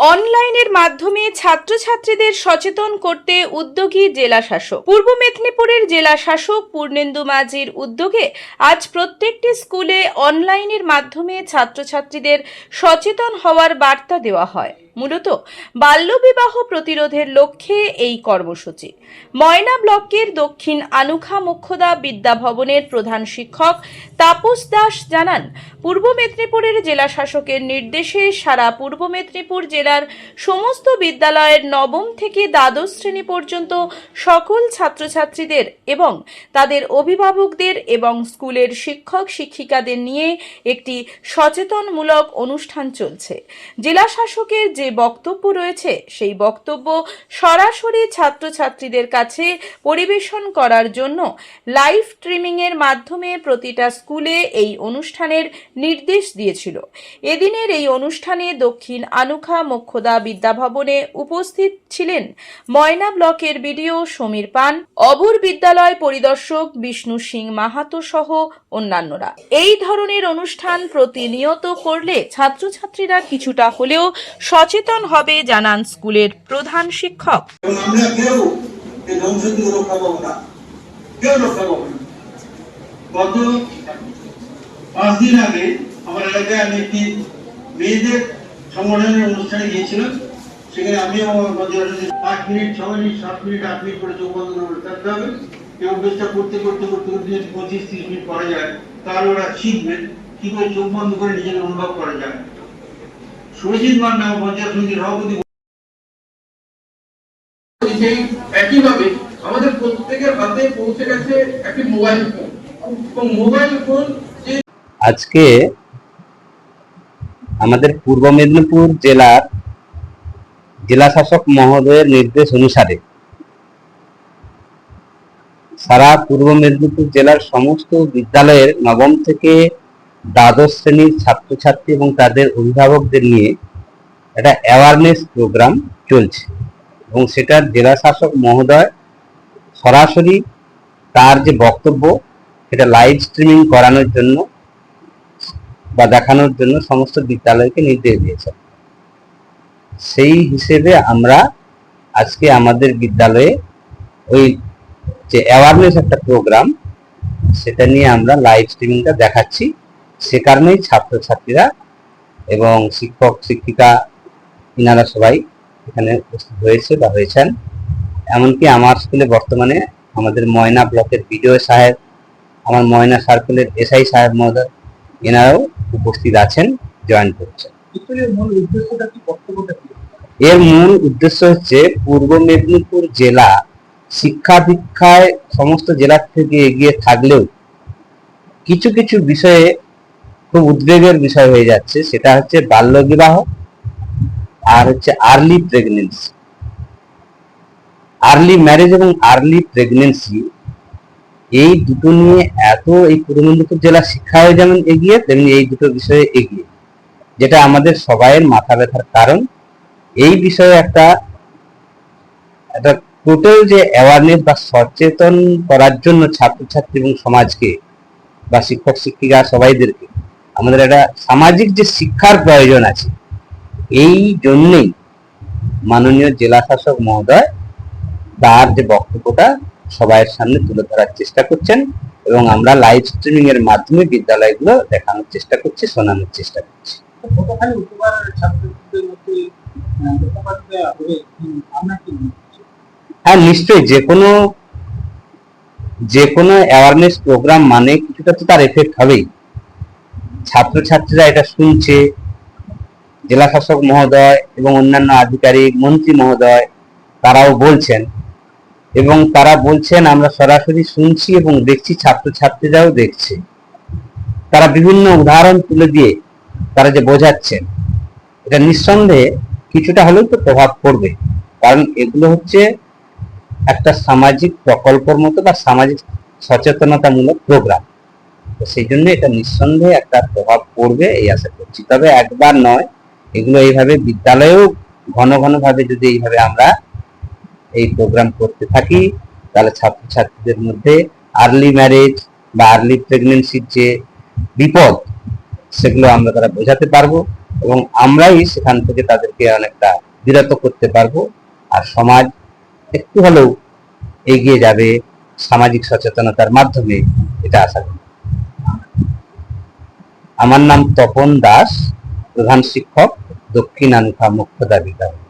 অনলাইনের মাধ্যমে ছাত্রছাত্রীদের সচেতন করতে উদ্যোগী জেলা শাসক পূর্ব মেদিনীপুরের জেলা শাসক পূর্ণেন্দু মাঝির উদ্যোগে আজ প্রত্যেকটি স্কুলে অনলাইনের মাধ্যমে ছাত্রছাত্রীদের সচেতন হওয়ার বার্তা দেওয়া হয়। মূলত বাল্যবিবাহ প্রতিরোধের লক্ষ্যে এই কর্মসূচি। ময়না ব্লকের দক্ষিণ আনুখা মুখ্যদা বিদ্যাভবনের প্রধান শিক্ষক তাপস দাস জানান, পূর্ব মেদিনীপুরের জেলা শাসকের নির্দেশে সারা পূর্ব মেদিনীপুর জেলার সমস্ত বিদ্যালয়ের নবম থেকে দ্বাদশ শ্রেণি পর্যন্ত সকল ছাত্রছাত্রীদের এবং তাদের অভিভাবকদের এবং স্কুলের শিক্ষক শিক্ষিকাদের নিয়ে একটি সচেতনমূলক অনুষ্ঠান চলছে। জেলা শাসকের যে বক্তব্য রয়েছে, সেই বক্তব্য সরাসরি ছাত্রছাত্রীদের কাছে পরিবেশন করার জন্য লাইভ স্ট্রিমিং এর মাধ্যমে প্রতিটা স্কুলে এই অনুষ্ঠানের নির্দেশ দিয়েছিল। এদিনের এই অনুষ্ঠানে দক্ষিণ আনুখা মোক্ষদা বিদ্যাভবনে উপস্থিত ছিলেন ময়না ব্লকের বিডিও সমীর পান, অবুর বিদ্যালয় পরিদর্শক বিষ্ণু সিং মাহাতো সহ অন্যান্যরা। এই ধরনের অনুষ্ঠান প্রতিনিয়ত করলে ছাত্রছাত্রীরা কিছুটা হলেও সচেতন হবে, জানান স্কুলের প্রধান শিক্ষক। এই পাঁচ দিন আগে আমার এলাকায় আমি একটি মেয়েদের সংগঠনের অনুষ্ঠানে গিয়েছিলাম। সেখানে আমিও আমার পাঁচ মিনিট, ছ মিনিট, সাত মিনিট, আট মিনিট করে চোখ বন্ধ করে থাকতে হবে এবং বেশটা করতে করতে করতে করতে যদি পঁচিশ, ত্রিশ মিনিট করা যায় তাহলে ওরা শিখবে কি করে চোখ বন্ধ করে নিজেকে অনুভব করা যায়। সুরজিৎ মান্না পঞ্চায়েত সমিতির সভাপতি সেই একইভাবে আমাদের প্রত্যেকের হাতে পৌঁছে গেছে একটি মোবাইল ফোন এবং মোবাইল ফোন যে আজকে আমাদের পূর্ব মেদিনীপুর জেলার জেলা শাসক মহোদয়ের নির্দেশ অনুসারে সারা পূর্ব মেদিনীপুর জেলার সমস্ত বিদ্যালয়ের নবম থেকে দ্বাদশ শ্রেণির ছাত্রছাত্রী এবং তাদের অভিভাবকদের নিয়ে একটা অ্যাওয়ারনেস প্রোগ্রাম চলছে এবং সেটার জেলা শাসক মহোদয় সরাসরি তার যে বক্তব্য, সেটা লাইভ স্ট্রিমিং করানোর জন্য বা দেখানোর জন্য সমস্ত বিদ্যালয়কে নির্দেশ দিয়েছেন সেই হিসেবে আমরা আজকে আমাদের বিদ্যালয়ে ওই যে অ্যাওয়ারনেস একটা প্রোগ্রাম সেটা নিয়ে আমরা লাইভ স্ট্রিমিংটা দেখাচ্ছি। সে কারণেই ছাত্রছাত্রীরা এবং শিক্ষক শিক্ষিকা ইনারা সবাই এখানে উপস্থিত হয়েছে বা হয়েছেন। এমনকি আমার স্কুলে বর্তমানে আমাদের ময়না ব্লকের বিডিও সাহেব আমার ময়না সার্কেলের এসআই সাহেব মহোদয় এনারাও উপস্থিত আছেন জয়েন করছেন। এর মূল উদ্দেশ্য হচ্ছে পূর্ব মেদিনীপুর জেলা শিক্ষা দীক্ষায় সমস্ত জেলার থেকে এগিয়ে থাকলেও কিছু কিছু বিষয়ে খুব উদ্বেগের বিষয় হয়ে যাচ্ছে, সেটা হচ্ছে বাল্যবিবাহ আর হচ্ছে আর্লি প্রেগনেন্সি আর্লি ম্যারেজ এবং আর্লি প্রেগনেন্সি এই দুটো নিয়ে এত এই পূর্ব মেদিনীপুর জেলা শিক্ষায় যেমন এগিয়ে, তেমনি এই দুটো বিষয়ে এগিয়ে, যেটা আমাদের সবাইয়ের মাথা ব্যথার কারণ। এই বিষয়ে একটা একটা টোটাল যে অ্যাওয়ারনেস বা সচেতন করার জন্য ছাত্রছাত্রী এবং সমাজকে বা শিক্ষক শিক্ষিকা সবাইদেরকে আমাদের একটা সামাজিক যে শিক্ষার প্রয়োজন আছে এই জন্যেই মাননীয় জেলা শাসক মহোদয় তার যে বক্তব্যটা সবাইয়ের সামনে তুলে ধরার চেষ্টা করছেন এবং আমরা লাইভ স্ট্রিমিং এর মাধ্যমে বিদ্যালয়গুলো দেখানোর চেষ্টা করছি শোনানোর চেষ্টা করছি? হ্যাঁ নিশ্চয়ই যে কোনো যে কোনো অ্যাওয়ারনেস প্রোগ্রাম মানে কিছুটা তো তার এফেক্ট হবেই ছাত্রছাত্রীরা এটা শুনছে। জেলা শাসক মহোদয় এবং অন্যান্য আধিকারিক, মন্ত্রী মহোদয়, তারাও বলছেন। এবং তারা বলছেন, আমরা সরাসরি শুনছি এবং দেখছি, ছাত্রছাত্রীরাও দেখছে। তারা বিভিন্ন উদাহরণ তুলে দিয়ে তারা যে বোঝাচ্ছেন, এটা নিঃসন্দেহে কিছুটা হলেও তো প্রভাব পড়বে। কারণ এগুলো হচ্ছে একটা সামাজিক প্রকল্পের মতো বা সামাজিক সচেতনতামূলক প্রোগ্রাম। তো সেই জন্য এটা নিঃসন্দেহে একটা প্রভাব পড়বে এই আশা করছি। তবে একবার নয়, এগুলো এইভাবে বিদ্যালয়েও ঘন ঘন ভাবে যদি এইভাবে আমরা এই প্রোগ্রাম করতে থাকি, তাহলে ছাত্রছাত্রীদের মধ্যে আর্লি ম্যারেজ বা আর্লি প্রেগনেন্সির যে বিপদ, সেগুলো আমরা তারা বোঝাতে পারব এবং আমরাই সেখান থেকে তাদেরকে অনেকটা বিরত করতে পারব। আর সমাজ একটু হলেও এগিয়ে যাবে সামাজিক সচেতনতার মাধ্যমে, এটা আশা করি আমার নাম তপন দাস প্রধান শিক্ষক দক্ষিণ আনুখা মুখ্য বিদ্যালয়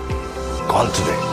Call today.